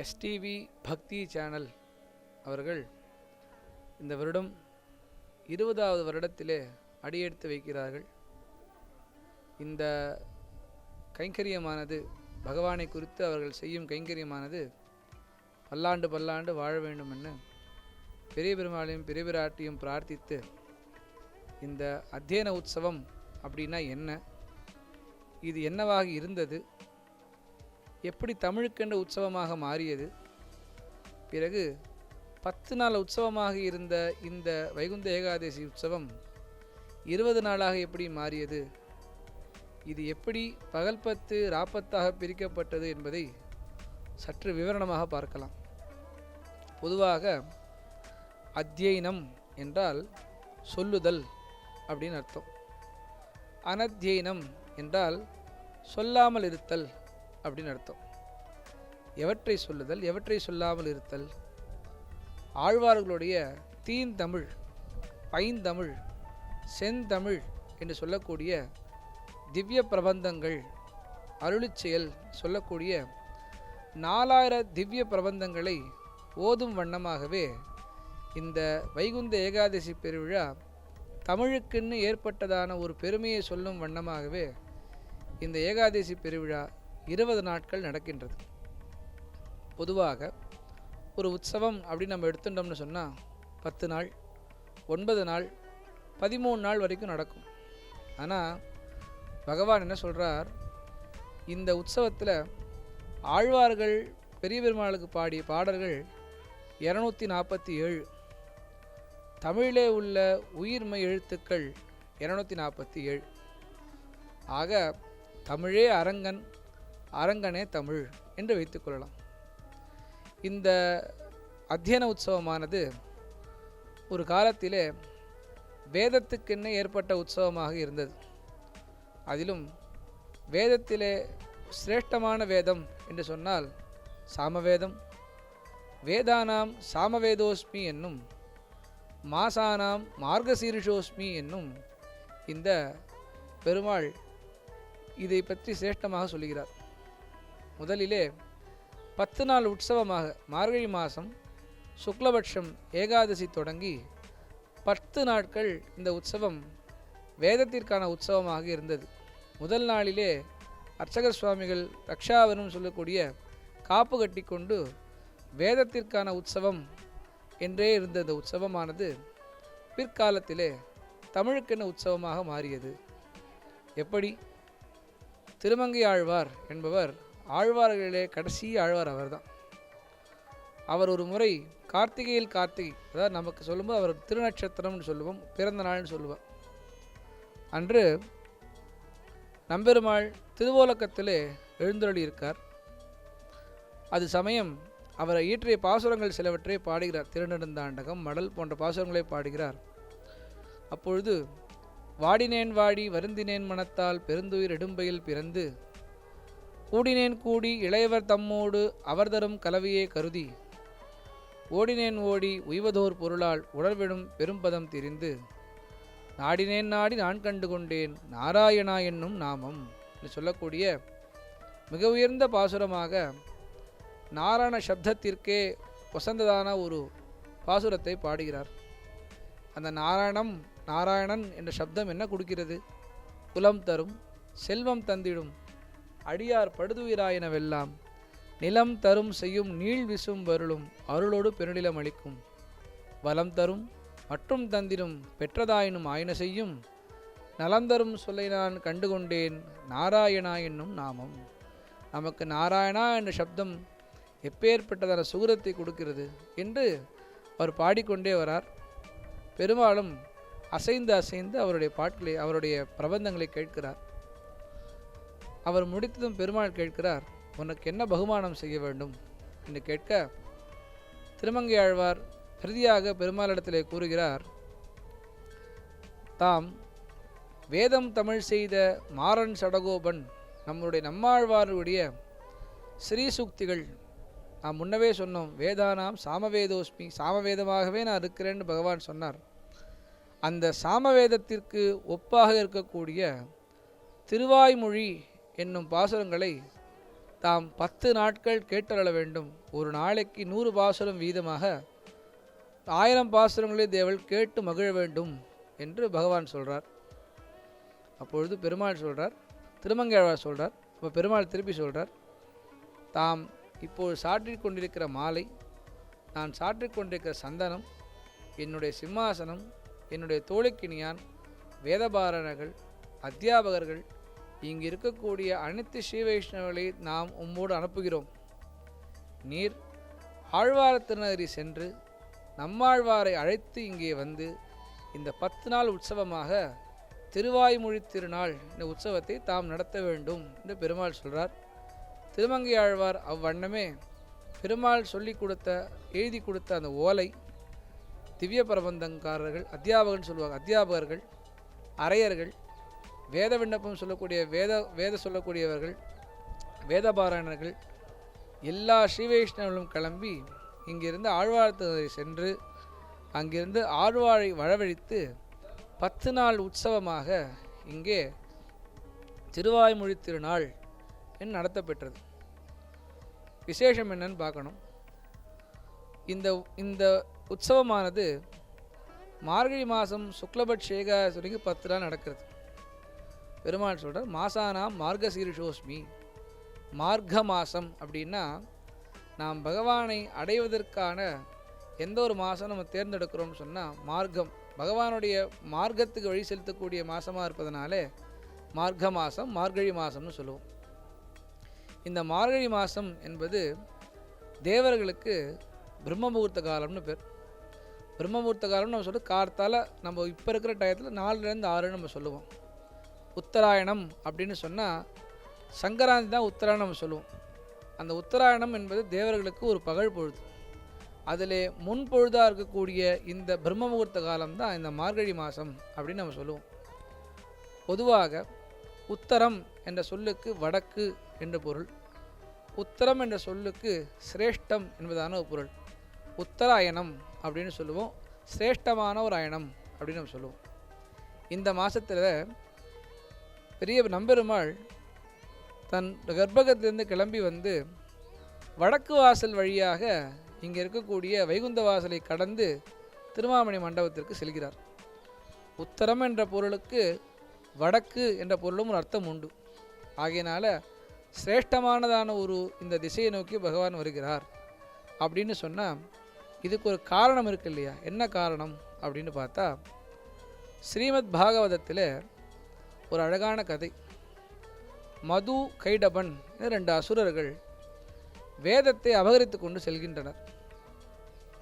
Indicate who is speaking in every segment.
Speaker 1: STV பக்தி channel அவர்கள் இந்த வருடம் இருபதாவது வருடத்திலே அடியெடுத்து வைக்கிறார்கள். இந்த கைங்கரியமானது பகவானை குறித்து அவர்கள் செய்யும் கைங்கரியமானது பல்லாண்டு பல்லாண்டு வாழ வேண்டும் என்று பெரிய பெருமாளையும் பெரிய பிராட்டியும் பிரார்த்தித்து இந்த அத்தியன உற்சவம் அப்படின்னா என்ன? இது என்னவாக இருந்தது? எப்படி தமிழுக்கென்ற உற்சவமாக மாறியது? பிறகு பத்து நாள் உற்சவமாக இருந்த இந்த வைகுந்த ஏகாதசி உற்சவம் இருபது நாளாக எப்படி மாறியது? இது எப்படி பகல் பத்து ராப்பத்தாக பிரிக்கப்பட்டது என்பதை சற்று விவரணமாக பார்க்கலாம். பொதுவாக அத்தியனம் என்றால் சொல்லுதல் அப்படின்னு அர்த்தம். அனத்தியனம் என்றால் சொல்லாமல் இருத்தல் அப்படின்னு அர்த்தம். எவற்றை சொல்லுதல் எவற்றை சொல்லாமல் இருத்தல்? ஆழ்வார்களுடைய தீந்தமிழ் பைந்தமிழ் செந்தமிழ் என்று சொல்லக்கூடிய திவ்ய பிரபந்தங்கள் அருளிச்செயல் சொல்லக்கூடிய நாலாயிர திவ்ய பிரபந்தங்களை ஓதும் வண்ணமாகவே இந்த வைகுந்த ஏகாதசி பெருவிழா தமிழுக்குன்னு ஏற்பட்டதான ஒரு பெருமையை சொல்லும் வண்ணமாகவே இந்த ஏகாதசி பெருவிழா இருபது நாட்கள் நடக்கின்றது. பொதுவாக ஒரு உற்சவம் அப்படின்னு நம்ம எடுத்துட்டோம்னு சொன்னால் பத்து நாள் ஒன்பது நாள் பதிமூணு நாள் வரைக்கும் நடக்கும். ஆனால் பகவான் என்ன சொல்கிறார் இந்த உற்சவத்தில் ஆழ்வார்கள் பெரிய பெருமாளுக்கு பாடிய பாடல்கள் இரநூத்தி நாற்பத்தி ஏழு. தமிழிலே உள்ள உயிர்மை எழுத்துக்கள் இரநூத்தி நாற்பத்தி ஏழு. ஆக தமிழே அரங்கன் அரங்கனே தமிழ் என்று வைத்துக்கொள்ளலாம் இந்த அத்தியன உற்சவமானது ஒரு காலத்திலே வேதத்துக்கென்ன ஏற்பட்ட உற்சவமாக இருந்தது. அதிலும் வேதத்திலே சிரேஷ்டமான வேதம் என்று சொன்னால் சாமவேதம் வேதானாம் சாமவேதோஸ்மி என்னும் மாசானாம் மார்கசீரிஷோஸ்மி என்னும் இந்த பெருமாள் இதை பற்றி சிரேஷ்டமாக சொல்கிறார் முதலிலே பத்து நாள் உற்சவமாக மார்கழி மாதம் சுக்லபட்சம் ஏகாதசி தொடங்கி பத்து நாட்கள் இந்த உற்சவம் வேதத்திற்கான உற்சவமாக இருந்தது. முதல் நாளிலே அர்ச்சகர் சுவாமிகள் ரக்ஷாவனும் சொல்லக்கூடிய காப்பு கட்டிக்கொண்டு வேதத்திற்கான உற்சவம் என்றே இருந்த இந்த உற்சவமானது பிற்காலத்திலே தமிழுக்கென உற்சவமாக மாறியது. எப்படி? திருமங்கை ஆழ்வார் என்பவர் ஆழ்வார்களிலே கடைசி ஆழ்வார் அவர்தான். அவர் ஒரு முறை கார்த்திகையில் கார்த்திகை அதாவது நமக்கு சொல்லும்போது அவர் திருநட்சத்திரம்னு சொல்லுவோம் பிறந்த நாள்னு சொல்லுவோம். அன்று நம்பெருமாள் திருவோலக்கத்திலே எழுந்தருளி இருக்கார் அது சமயம் அவரை இயற்றிய பாசுரங்கள் சிலவற்றை பாடுகிறார். திருநெடுந்தாண்டகம் மடல் போன்ற பாசுரங்களை பாடுகிறார். அப்பொழுது வாடினேன் வாடி வருந்தினேன் மனத்தால் பெருந்துயிர் எடும்பையில் பிறந்து கூடினேன் கூடி இளையவர் தம்மோடு அவர் தரும் கலவையே கருதி. ஓடினேன் ஓடி உய்வதோர் பொருளால் உணர்விடும் பெரும்பதம் திரிந்து. நாடினேன் நாடி நான் கண்டு கொண்டேன் நாராயணா என்னும் நாமம் என்று சொல்லக்கூடிய மிக உயர்ந்த பாசுரமாக நாராயண சப்தத்திற்கே வசந்ததான ஒரு பாசுரத்தை பாடுகிறார். அந்த நாராயணம் நாராயணன் என்ற சப்தம் என்ன கொடுக்கிறது? குலம் தரும் செல்வம் தந்திடும் அடியார் படுதுயிராயினவெல்லாம் நிலம் தரும் செய்யும் நீள் விசும் வருளும் அருளோடு பெருநிலம் அளிக்கும். வலம் தரும் மற்றும் தந்திரும் பெற்றதாயினும் ஆயின செய்யும் நலந்தரும் சொல்லை நான் கண்டுகொண்டேன். நாராயணா என்னும் நாமம். நமக்கு நாராயணா என்ற சப்தம் எப்பேற்பட்டதான சுகரத்தை கொடுக்கிறது என்று அவர் பாடிக்கொண்டே வரார். பெரும்பாலும் அசைந்து அசைந்து அவருடைய பாட்டிலே அவருடைய பிரபந்தங்களை கேட்கிறார். அவர் முடித்ததும் பெருமாள் கேட்கிறார் உனக்கு என்ன பகுமானம் செய்ய வேண்டும்? என்று கேட்க திருமங்கை ஆழ்வார் பிரதியாக பெருமாளிடத்திலே கூறுகிறார் தாம் வேதம் தமிழ் செய்த மாறன் சடகோபன் நம்முடைய நம்மாழ்வாருடைய ஸ்ரீசூக்திகள். நாம் முன்னவே சொன்னோம் வேதானாம் சாமவேதோஸ்மி சாமவேதமாகவே நான் இருக்கிறேன்னு பகவான் சொன்னார். அந்த சாமவேதத்திற்கு ஒப்பாக இருக்கக்கூடிய திருவாய்மொழி என்னும் பாசுரங்களை தாம் பத்து நாட்கள் கேட்டருள வேண்டும். ஒரு நாளைக்கு நூறு பாசுரம் வீதமாக ஆயிரம் பாசுரங்களை தேவள் கேட்டு மகிழ வேண்டும் என்று பகவான் சொல்கிறார் அப்பொழுது பெருமாள் சொல்கிறார் திருமங்கேழ்வார் சொல்கிறார் இப்போ பெருமாள் திருப்பி சொல்கிறார் தாம் இப்போது சாற்றிக் கொண்டிருக்கிற மாலை நான் சாற்றிக் கொண்டிருக்கிற சந்தனம் என்னுடைய சிம்மாசனம் என்னுடைய தோழிக்கினியான் வேதபாரணர்கள் அத்தியாபகர்கள் இங்கு இருக்கக்கூடிய அனைத்து ஸ்ரீ வைஷ்ணவர்களை நாம் உம்மோடு அனுப்புகிறோம். நீர் ஆழ்வாரத்தினரி சென்று நம்மாழ்வாரை அழைத்து இங்கே வந்து இந்த பத்து நாள் உற்சவமாக திருவாய்மொழி திருநாள் இந்த உற்சவத்தை தாம் நடத்த வேண்டும் என்று பெருமாள் சொல்கிறார் திருமங்கை ஆழ்வார் அவ்வண்ணமே பெருமாள் சொல்லி கொடுத்த எழுதி கொடுத்த அந்த ஓலை திவ்ய பிரபந்தங்காரர்கள் அத்தியாபகன் சொல்லுவாங்க அத்தியாபகர்கள் அரையர்கள் வேத விண்ணப்பம் சொல்லக்கூடிய வேத வேத சொல்லக்கூடியவர்கள் வேத பாராயணர்கள் எல்லா ஸ்ரீ வைஷ்ணவர்களும் கிளம்பி இங்கிருந்து ஆழ்வார்த்ததை சென்று அங்கிருந்து ஆழ்வாரை வரவழைத்து பத்து நாள் உற்சவமாக இங்கே திருவாய்மொழி திருநாள் என்று நடத்தப்பெற்றது. விசேஷம் என்னன்னு பார்க்கணும். இந்த இந்த உற்சவமானது மார்கழி மாதம் சுக்லபட்ச ஏகாதசிக்கு பத்து நாள் நடக்கிறது. பெருமாள் சொல்கிறார் மாசானாம் மார்கசீரிஷோஸ்மி மார்க்க மாதம் அப்படின்னா நாம் பகவானை அடைவதற்கான எந்த ஒரு மாதம் நம்ம தேர்ந்தெடுக்கிறோம்னு சொன்னால் மார்க்கம். பகவானுடைய மார்க்கத்துக்கு வழி செலுத்தக்கூடிய மாதமாக இருப்பதனாலே மார்க்க மாதம் மார்கழி மாதம்னு சொல்லுவோம். இந்த மார்கழி மாதம் என்பது தேவர்களுக்கு பிரம்மமுகூர்த்த காலம்னு பேர். பிரம்மமுகூர்த்த காலம்னு நம்ம சொல்லிட்டு கார்த்தால நம்ம இப்போ இருக்கிற டயத்தில் நாலுலேருந்து ஆறுன்னு நம்ம சொல்லுவோம். உத்தராயணம் அப்படின்னு சொன்னால் சங்கராந்தி தான் உத்தராயணம் சொல்லுவோம். அந்த உத்தராயணம் என்பது தேவர்களுக்கு ஒரு பகல் பொழுது. அதில் முன்பொழுதாக இருக்கக்கூடிய இந்த பிரம்ம முகூர்த்த காலம் தான் இந்த மார்கழி மாதம் அப்படின்னு நம்ம சொல்லுவோம். பொதுவாக உத்தரம் என்ற சொல்லுக்கு வடக்கு என்ற பொருள். உத்தரம் என்ற சொல்லுக்கு சிரேஷ்டம் என்பதான ஒரு பொருள். உத்தராயணம் அப்படின்னு சொல்லுவோம். சிரேஷ்டமான ஒரு ஆயணம் அப்படின்னு நம்ம சொல்லுவோம். இந்த மாதத்தில் பெரிய நம்பெருமாள் தன் கர்ப்பகத்திலிருந்து கிளம்பி வந்து வடக்கு வாசல் வழியாக இங்கே இருக்கக்கூடிய வைகுந்த வாசலை கடந்து திருமாமணி மண்டபத்திற்கு செல்கிறார். உத்தரம் என்ற பொருளுக்கு வடக்கு என்ற பொருளும் ஒரு அர்த்தம் உண்டு. ஆகையினால சிரேஷ்டமானதான ஒரு இந்த திசையை நோக்கி பகவான் வருகிறார் அப்படின்னு சொன்னால் இதுக்கு ஒரு காரணம் இருக்கு இல்லையா? என்ன காரணம்? அப்படின்னு பார்த்தா ஸ்ரீமத் பாகவதத்தில் ஒரு அழகான கதை. மது கைடபன் என ரெண்டு அசுரர்கள் வேதத்தை அபகரித்து கொண்டு செல்கின்றனர்.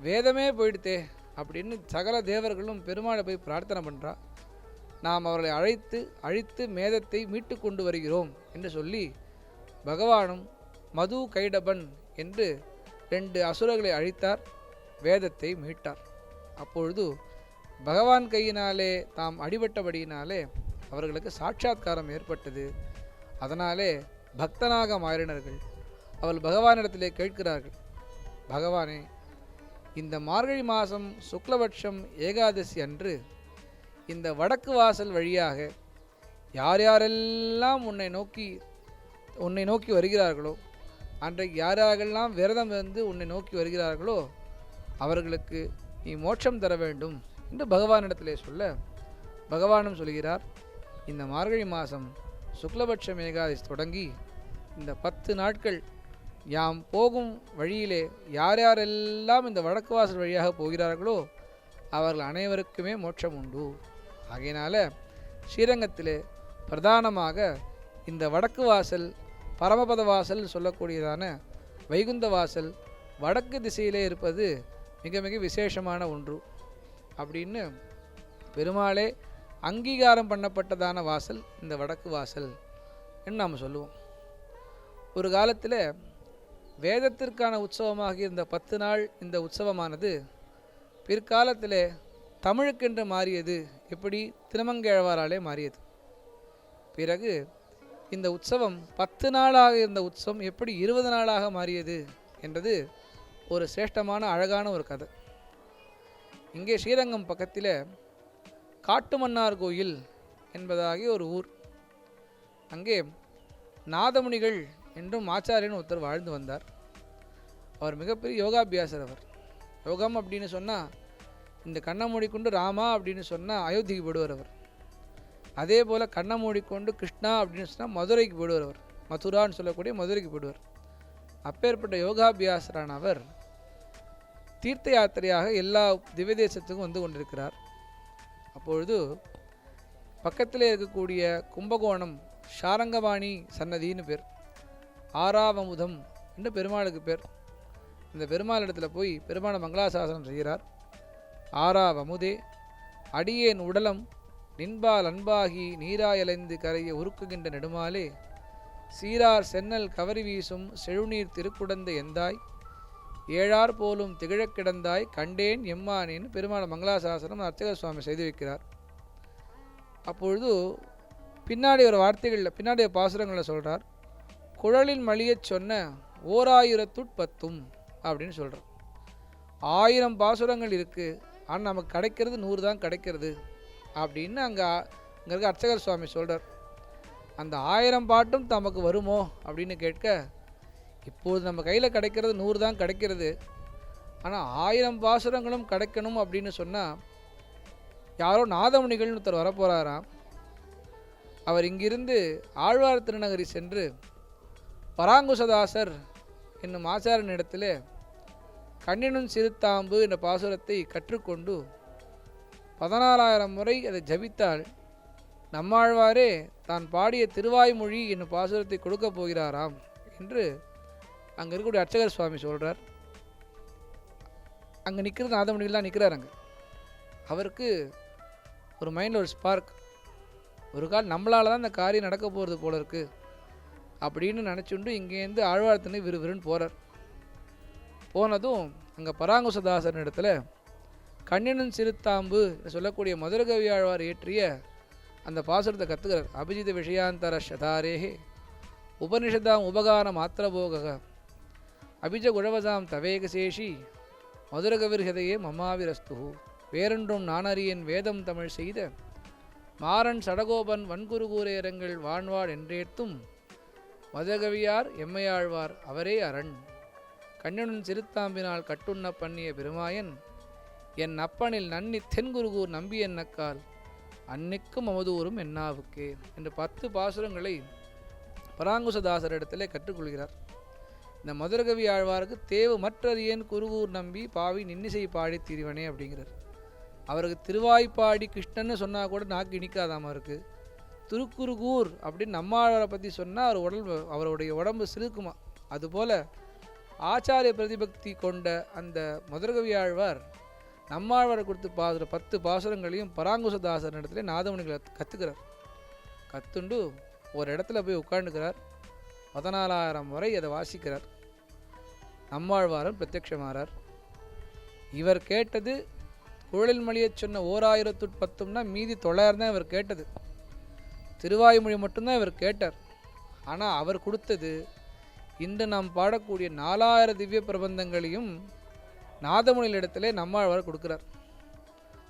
Speaker 1: வேதமே போயிடுத்தே அப்படின்னு சகல தேவர்களும் பெருமாளை போய் பிரார்த்தனை பண்ணுறா நாம் அவர்களை அழைத்து அழித்து மேதத்தை மீட்டு கொண்டு வருகிறோம் என்று சொல்லி பகவானும் மது கைடபன் என்று ரெண்டு அசுரர்களை அழித்தார் வேதத்தை மீட்டார். அப்பொழுது பகவான் கையினாலே தாம் அடிபட்டபடியினாலே அவர்களுக்கு சாட்சாத்காரம் ஏற்பட்டது. அதனாலே பக்தனாக மாறினார்கள் அவள் பகவானிடத்திலே கேட்கிறார்கள் பகவானே இந்த மார்கழி மாதம் சுக்லபட்சம் ஏகாதசி அன்று இந்த வடக்கு வாசல் வழியாக யார் யாரெல்லாம் உன்னை நோக்கி உன்னை நோக்கி வருகிறார்களோ அன்றைக்கு யார் யாரெல்லாம் விரதம் இருந்து உன்னை நோக்கி வருகிறார்களோ அவர்களுக்கு நீ மோட்சம் தர வேண்டும் என்று பகவானிடத்திலே சொல்ல பகவானும் சொல்கிறார் இந்த மார்கழி மாதம் சுக்லபட்ச ஏகாதசி தொடங்கி இந்த பத்து நாட்கள் யாம் போகும் வழியிலே யார் யாரெல்லாம் இந்த வடக்கு வாசல் வழியாக போகிறார்களோ அவர்கள் அனைவருக்குமே மோட்சம் உண்டு. ஆகையினால ஸ்ரீரங்கத்திலே பிரதானமாக இந்த வடக்கு வாசல் பரமபத வாசல் சொல்லக்கூடியதான வைகுந்த வாசல் வடக்கு திசையிலே இருப்பது மிக மிக விசேஷமான ஒன்று. அப்படின்னு பெருமாளே அங்கீகாரம் பண்ணப்பட்டதான வாசல் இந்த வடக்கு வாசல் என்று நாம் சொல்லுவோம். ஒரு காலத்தில் வேதத்திற்கான உற்சவமாக இருந்த பத்து நாள் இந்த உற்சவமானது பிற்காலத்தில் தமிழுக்கென்று மாறியது. எப்படி? திருமங்கேழ்வாராலே மாறியது. பிறகு இந்த உற்சவம் பத்து நாளாக இருந்த உற்சவம் எப்படி இருபது நாளாக மாறியது என்றது ஒரு சிரேஷ்டமான அழகான ஒரு கதை. இங்கே ஸ்ரீரங்கம் பக்கத்தில் காட்டுமன்னார் கோயில் என்பதாகிய ஒரு ஊர். அங்கே நாதமுனிகள் என்றும் ஆச்சாரியன் ஒருத்தர் வாழ்ந்து வந்தார். அவர் மிகப்பெரிய யோகாபியாசர் அவர். யோகம் அப்படின்னு சொன்னால் இந்த கண்ணை மூடிக்கொண்டு ராமா அப்படின்னு சொன்னால் அயோத்திக்கு போடுவார் அவர். அதே போல் கண்ணை மூடிக்கொண்டு கிருஷ்ணா அப்படின்னு சொன்னால் மதுரைக்கு போடுவார் அவர். மதுரான்னு சொல்லக்கூடிய மதுரைக்கு போடுவார். அப்பேற்பட்ட யோகாபியாசரான அவர் தீர்த்த யாத்திரையாக எல்லா திவ்ய தேசத்துக்கும் வந்து கொண்டிருக்கிறார். அப்பொழுது பக்கத்திலே இருக்கக்கூடிய கும்பகோணம் ஷாரங்கபாணி சன்னதின்னு பேர். ஆறாவமுதம் என்று பெருமாளுக்கு பேர். இந்த பெருமாள் இடத்துல போய் பெருமான மங்களாசாசனம் செய்கிறார். ஆறாவமுதே அடியேன் உடலம் நின்பால் அன்பாகி நீராயலைந்து கரையை உருக்குகின்ற நெடுமாலே சீரார் சென்னல் கவரி வீசும் செழுநீர் திருக்குடந்த எந்தாய்? ஏழார் போலும் திகழக் கிடந்தாய் கண்டேன் எம்மானேன்னு பெருமான மங்களாசாசனம் அர்ச்சகர் சுவாமி செய்து வைக்கிறார் அப்பொழுது பின்னாடி ஒரு வார்த்தைகளில் பின்னாடி ஒரு பாசுரங்களில் சொல்கிறார் குழலின் மலியச் சொன்ன ஓராயிரத்துட் பத்தும் அப்படின்னு சொல்கிறார் ஆயிரம் பாசுரங்கள் இருக்குது ஆனால் நமக்கு கிடைக்கிறது நூறு தான் கிடைக்கிறது அப்படின்னு அங்கே அங்கே இருக்க அர்ச்சகர் சுவாமி சொல்கிறார் அந்த ஆயிரம் பாட்டும் தமக்கு வருமோ அப்படின்னு கேட்க இப்போது நம்ம கையில் கிடைக்கிறது நூறு தான் கிடைக்கிறது. ஆனால் ஆயிரம் பாசுரங்களும் கிடைக்கணும் அப்படின்னு சொன்னால் யாரோ நாதமுனிகள்னு ஒருத்தர் வரப்போகிறாராம் அவர் இங்கிருந்து ஆழ்வார் திருநகரி சென்று பராங்குசதாசர் என்னும் ஆச்சாரனிடத்தில் கண்ணினும் சிறுத்தாம்பு என்ற பாசுரத்தை கற்றுக்கொண்டு பதினாலாயிரம் முறை அதை ஜபித்தால் நம்மாழ்வாரே தான் பாடிய திருவாய்மொழி என்னும் பாசுரத்தை கொடுக்கப் போகிறாராம் என்று அங்கே இருக்கக்கூடிய அர்ச்சகர் சுவாமி சொல்கிறார் அங்கே நிற்கிறது நாதமணியில் தான் நிற்கிறார் அங்கே. அவருக்கு ஒரு மைண்டில் ஒரு ஸ்பார்க் ஒரு கால் நம்மளால் தான் இந்த காரியம் நடக்க போகிறது போல இருக்குது அப்படின்னு நினச்சுண்டு இங்கேருந்து ஆழ்வார்த்தனை விறுவிறுன்னு போகிறார் போனதும் அங்கே பராங்குசதாசன் இடத்துல கண்ணினன் சிறுத்தாம்பு சொல்லக்கூடிய மதுரகவி ஆழ்வார் இயற்றிய அந்த பாசுரத்தை கற்றுக்கிறார் அபிஜித விஷயாந்தர சதாரேகே உபனிஷதாம் உபகார மாத்திரபோக அபிஜ குழவசாம் தவேகசேஷி மதுரகவிர்கதையே மமாவிரஸ்து வேறொன்றும் நானறியன் வேதம் தமிழ் செய்த மாறன் சடகோபன் வன்குருகூரேரங்கள் வான்வாள் என்றேத்தும் மதுரகவியார் எம்மையாழ்வார் அவரே அரண். கண்ணனுன் சிறுத்தாம்பினால் கட்டுண்ண பண்ணிய பெருமாயன் என் அப்பனில் நன்னி தென்குருகூர் நம்பி என்னக்கால் அன்னிக்கும் அமதூரும் என்னாவுக்கே என்று பத்து பாசுரங்களை பராங்குசதாசரிடத்திலே கற்றுக்கொள்கிறார். இந்த மதுரகவி ஆழ்வாருக்கு தேவு மற்றறியன் குருகூர் நம்பி பாவி நின்னிசை பாடி திரிவனே அப்படிங்கிறார். அவருக்கு திருவாய்ப்பாடி கிருஷ்ணன்னு சொன்னால் கூட நாக்கு இனிக்காதாம இருக்குது திருக்குறுகூர் அப்படின்னு நம்மாழ்வாரை பற்றி சொன்னால் அவர் உடம்பு அவருடைய உடம்பு சிறுக்குமா அதுபோல் ஆச்சாரிய பிரதிபக்தி கொண்ட அந்த மதுரகவி ஆழ்வார் நம்மாழ்வாரை கொடுத்து பாதுற பத்து பாசுரங்களையும் பராங்குசதாசர் இடத்துல நாதமணிகளை கற்றுக்கிறார் கத்துண்டு ஒரு இடத்துல போய் உட்காந்துக்கிறார் பதினாலாயிரம் வரை அதை வாசிக்கிறார். நம்மாழ்வாரர் பிரத்யக்ஷமாறார் இவர் கேட்டது குழலில் மொழியை சொன்ன ஓர் ஆயிரத்து பத்தும்னா மீதி தொள்ளாயிரம் தான் இவர் கேட்டது. திருவாய்மொழி மட்டும்தான் இவர் கேட்டார். ஆனால் அவர் கொடுத்தது இன்று நாம் பாடக்கூடிய நாலாயிரம் திவ்ய பிரபந்தங்களையும் நாதமுனியில் இடத்துல நம்மாழ்வார் கொடுக்குறார்.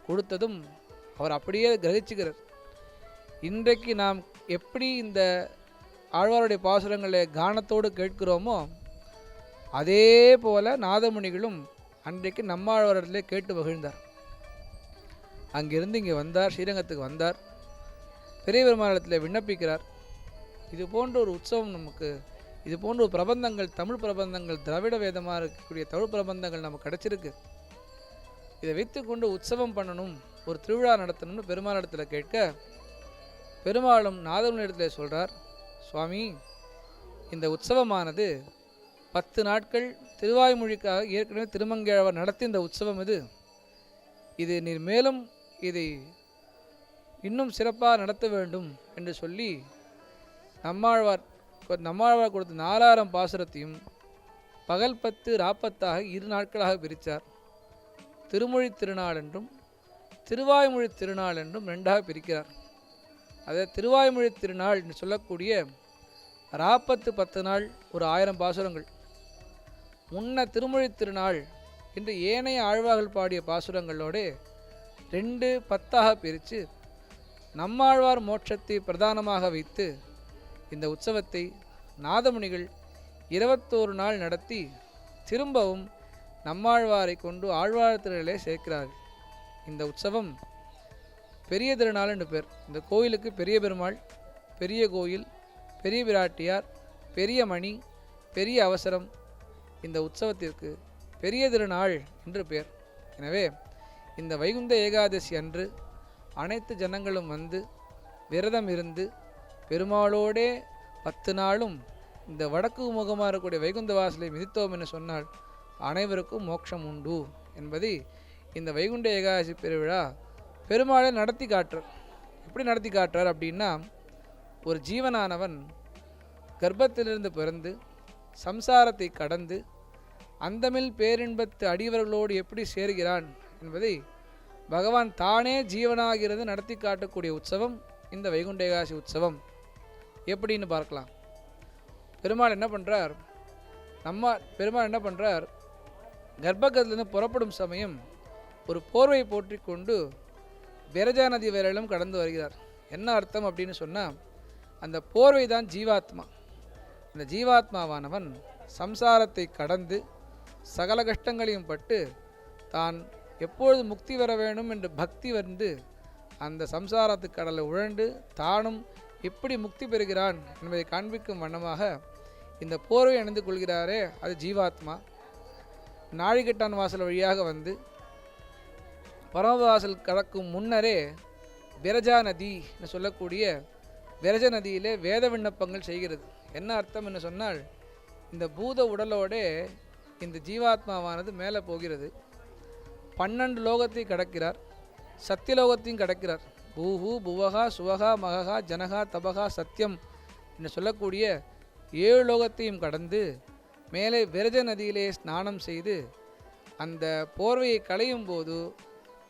Speaker 1: கொடுத்ததும் அவர் அப்படியே கிரகிச்சுக்கிறார். இன்றைக்கு நாம் எப்படி இந்த ஆழ்வாருடைய பாசுரங்களை கானத்தோடு கேட்கிறோமோ அதே போல நாதமுனிகளும் அன்றைக்கு நம்மாழ்வாரிடத்திலே கேட்டு மகிழ்ந்தார். அங்கிருந்து இங்கே வந்தார் ஸ்ரீரங்கத்துக்கு வந்தார். பெரிய பெருமாளத்தில் விண்ணப்பிக்கிறார். இது போன்ற ஒரு உற்சவம் நமக்கு இது போன்ற ஒரு பிரபந்தங்கள் தமிழ் பிரபந்தங்கள் திராவிட வேதமாக இருக்கக்கூடிய தமிழ் பிரபந்தங்கள் நமக்கு கிடச்சிருக்கு. இதை வைத்துக்கொண்டு உற்சவம் பண்ணணும் ஒரு திருவிழா நடத்தணும்னு பெருமாள் இடத்துல கேட்க பெருமாளும் இடத்துல சொல்கிறார் சுவாமி இந்த உற்சவமானது பத்து நாட்கள் திருவாய்மொழிக்காக ஏற்கனவே திருமங்கேழவர் நடத்தி இந்த உற்சவம் இது. இது நீர் மேலும் இதை இன்னும் சிறப்பாக நடத்த வேண்டும் என்று சொல்லி நம்மாழ்வார் நம்மாழ்வார் கொடுத்த நாலாயிரம் பாசுரத்தையும் பகல் பத்து ராப்பத்தாக இரு நாட்களாக பிரித்தார். திருமொழி திருநாள் என்றும் திருவாய்மொழி திருநாள் என்றும் ரெண்டாக பிரிக்கிறார். அதை திருவாய்மொழி திருநாள் என்று சொல்லக்கூடிய ராப்பத்து பத்து நாள் ஒரு ஆயிரம் பாசுரங்கள். முன்ன திருமொழி திருநாள் என்று ஏனைய ஆழ்வார்கள் பாடிய பாசுரங்களோடு ரெண்டு பத்தாக பிரித்து நம்மாழ்வார் மோட்சத்தை பிரதானமாக வைத்து இந்த உற்சவத்தை நாதமுனிகள் இருபத்தோரு நாள் நடத்தி திரும்பவும் நம்மாழ்வாரை கொண்டு ஆழ்வார் திருநிலை சேர்க்கிறார்கள். இந்த உற்சவம் பெரிய திருநாள் என்று பேர். இந்த கோயிலுக்கு பெரிய பெருமாள் பெரிய கோயில் பெரிய பிராட்டியார் பெரிய மணி பெரிய அவசரம். இந்த உற்சவத்திற்கு பெரிய திருநாள் என்று பெயர். எனவே இந்த வைகுந்த ஏகாதசி அன்று அனைத்து ஜனங்களும் வந்து விரதம் இருந்து பெருமாளோடே பத்து நாளும் இந்த வடக்கு முகமாக இருக்கக்கூடிய வைகுந்த வாசலை மிதித்தோம் என்று சொன்னால் அனைவருக்கும் மோட்சம் உண்டு என்பதை இந்த வைகுண்ட ஏகாதசி பெருவிழா பெருமாளை நடத்தி காட்டுறார் எப்படி நடத்தி காட்டுறார் அப்படின்னா ஒரு ஜீவனானவன் கர்ப்பத்திலிருந்து பிறந்து சம்சாரத்தை கடந்து அந்தமில் பேரின்பத்து அடியவர்களோடு எப்படி சேர்கிறான் என்பதை பகவான் தானே ஜீவனாகிறது நடத்தி காட்டக்கூடிய உற்சவம் இந்த வைகுண்ட ஏகாசி உற்சவம். எப்படின்னு பார்க்கலாம். பெருமாள் என்ன பண்ணுறார் நம்ம பெருமாள் என்ன பண்ணுறார் கர்ப்பகத்திலிருந்து புறப்படும் சமயம் ஒரு போர்வை போற்றி கொண்டு விரஜா நதி வரையிலும் கடந்து வருகிறார். என்ன அர்த்தம் அப்படின்னு சொன்னால் அந்த போர்வை தான் ஜீவாத்மா. இந்த ஜீவாத்மாவானவன் சம்சாரத்தை கடந்து சகல கஷ்டங்களையும் பட்டு தான் எப்பொழுது முக்தி வர வேணும் என்று பக்தி வந்து அந்த சம்சாரத்து கடலை உழண்டு தானும் எப்படி முக்தி பெறுகிறான் என்பதை காண்பிக்கும் வண்ணமாக இந்த போர்வை அணிந்து கொள்கிறாரே அது ஜீவாத்மா. நாழிகட்டான் வாசல் வழியாக வந்து பரமவாசல் கடக்கும் முன்னரே விரஜா நதின்னு சொல்லக்கூடிய விரஜ நதியிலே வேத விண்ணப்பங்கள் செய்கிறது. என்ன அர்த்தம் என்று சொன்னால் இந்த பூத உடலோடே இந்த ஜீவாத்மாவானது மேலே போகிறது. பன்னெண்டு லோகத்தை கடக்கிறார். சத்தியலோகத்தையும் கடக்கிறார். பூஹு புவகா சுவகா மககா ஜனகா தபகா சத்தியம் என்று சொல்லக்கூடிய ஏழு லோகத்தையும் கடந்து மேலே விரஜ நதியிலே ஸ்நானம் செய்து அந்த போர்வையை களையும் போது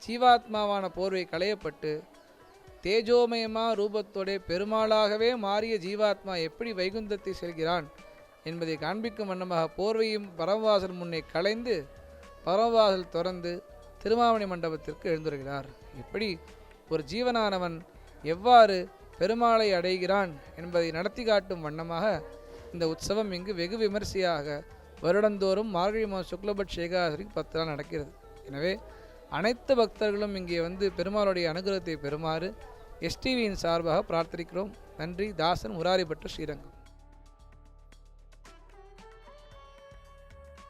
Speaker 1: ஜீவாத்மாவான போர்வை களையப்பட்டு தேஜோமயமா ரூபத்தோட பெருமாளாகவே மாறிய ஜீவாத்மா எப்படி வைகுந்தத்தை செல்கிறான் என்பதை காண்பிக்கும் வண்ணமாக போர்வையும் பரமவாசல் முன்னே களைந்து பரமவாசல் திறந்து திருமாவணி மண்டபத்திற்கு எழுந்துருகிறார். இப்படி ஒரு ஜீவனானவன் எவ்வாறு பெருமாளை அடைகிறான் என்பதை நடத்தி காட்டும் வண்ணமாக இந்த உற்சவம் இங்கு வெகு விமரிசையாக வருடந்தோறும் மார்கழி மாதம் சுக்லபட் ஏகாதசிக்கு பத்து நாள் நடக்கிறது. எனவே அனைத்து பக்தர்களும் இங்கே வந்து பெருமாளுடைய அனுகிரகத்தை பெறுமாறு எஸ்டிவியின் சார்பாக பிரார்த்தரிக்கிறோம் நன்றி. தாசன் முராரிப்பட்டு ஸ்ரீரங்கம்.